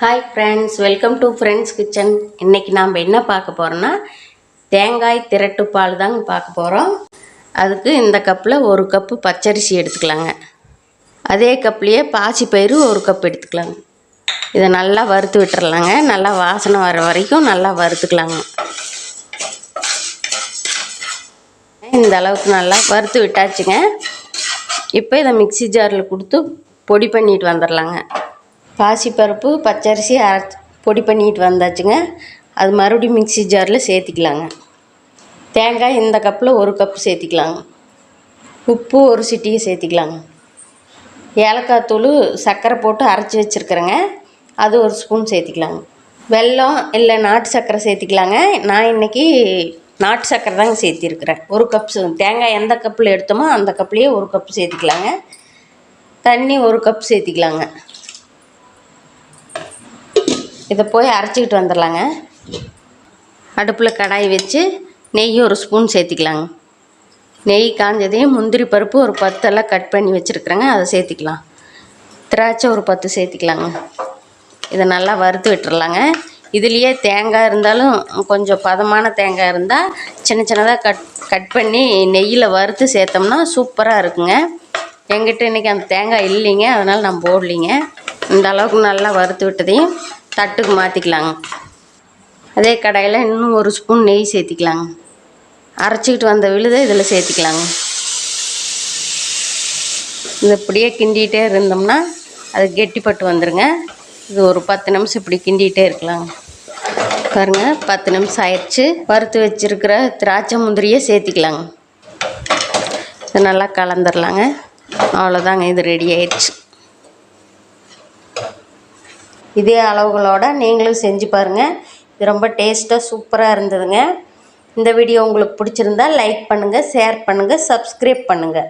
Hi friends welcome to friends kitchen இன்றைக்கி நாம் என்ன பார்க்க போகிறோன்னா தேங்காய் திரட்டு பால் தாங்க பார்க்க போகிறோம் அதுக்கு இந்த கப்பில் ஒரு கப்பு பச்சரிசி எடுத்துக்கலாங்க. அதே கப்லேயே பாசிப்பயிறு ஒரு கப் எடுத்துக்கலாங்க. இதை நல்லா வறுத்து விட்டுறலாங்க. நல்லா வாசனை வர வரைக்கும் நல்லா வறுத்துக்கலாங்க. இந்த அளவுக்கு நல்லா வறுத்து விட்டாச்சுங்க. இப்போ இதை மிக்ஸி ஜாரில் கொடுத்து பொடி பண்ணிட்டு வந்துடலாங்க. பாசிப்பருப்பு பச்சரிசி அரைச்சி பொடி பண்ணிட்டு வந்தாச்சுங்க. அது மறுபடியும் மிக்ஸி ஜாரில் சேர்த்திக்கலாங்க. தேங்காய் இந்த கப்பில் ஒரு கப் சேர்த்திக்கலாங்க. உப்பு ஒரு சிட்டியை சேர்த்திக்கலாங்க. ஏலக்காய் தூள் சர்க்கரை போட்டு அரைச்சி வச்சுருக்குறேங்க. அது ஒரு ஸ்பூன் சேர்த்திக்கலாங்க. வெல்லம் இல்லை நாட்டு சர்க்கரை சேர்த்திக்கலாங்க. நான் இன்றைக்கி நாட்டு சர்க்கரை தாங்க சேர்த்திருக்கிறேன். ஒரு கப் தேங்காய் எந்த கப்பில் எடுத்தோமோ அந்த கப்லேயே ஒரு கப் சேர்த்திக்கலாங்க. தண்ணி ஒரு கப் சேர்த்திக்கலாங்க. இதை போய் அரைச்சிக்கிட்டு வந்துடலாங்க. அடுப்பில் கடாய் வச்சு நெய் ஒரு ஸ்பூன் சேர்த்திக்கலாங்க. நெய் காஞ்சதையும் முந்திரி பருப்பு ஒரு பத்தெல்லாம் கட் பண்ணி வச்சுருக்குறேங்க அதை சேர்த்திக்கலாம். திராட்சை ஒரு பத்து சேர்த்திக்கலாங்க. இதை நல்லா வறுத்து விட்டுறலாங்க. இதுலேயே தேங்காய் இருந்தாலும் கொஞ்சம் பதமான தேங்காய் இருந்தால் சின்ன சின்னதாக கட் கட் பண்ணி நெய்யில் வறுத்து சேர்த்தோம்னா சூப்பராக இருக்குங்க. எங்கிட்ட இன்றைக்கி அந்த தேங்காய் இல்லைங்க அதனால் நான் போடலிங்க. இந்த அளவுக்கு நல்லா வறுத்து விட்டதையும் தட்டுக்கு மாற்றிக்கலாங்க அதே கடையில் இன்னும் ஒரு ஸ்பூன் நெய் சேர்த்திக்கலாங்க. அரைச்சிக்கிட்டு வந்த விழுதை இதில் சேர்த்திக்கலாங்க. இது இப்படியே கிண்டிகிட்டே இருந்தோம்னா அது கெட்டிப்பட்டு வந்துடுங்க இது ஒரு பத்து நிமிஷம் இப்படி கிண்டிகிட்டே இருக்கலாங்க. பாருங்க பத்து நிமிஷம் ஆயிடுச்சு. வறுத்து வச்சுருக்கிற திராட்சை முந்திரியை சேர்த்திக்கலாங்க. இது நல்லா கலந்துடலாங்க அவ்வளோதாங்க இது ரெடி ஆயிடுச்சு. இதே அளவுகளோட நீங்களும் செஞ்சு பாருங்கள் இது ரொம்ப டேஸ்ட்டாக சூப்பராக இருந்ததுங்க. இந்த வீடியோ உங்களுக்கு பிடிச்சிருந்தா லைக் பண்ணுங்கள் ஷேர் பண்ணுங்கள் சப்ஸ்கிரைப் பண்ணுங்கள்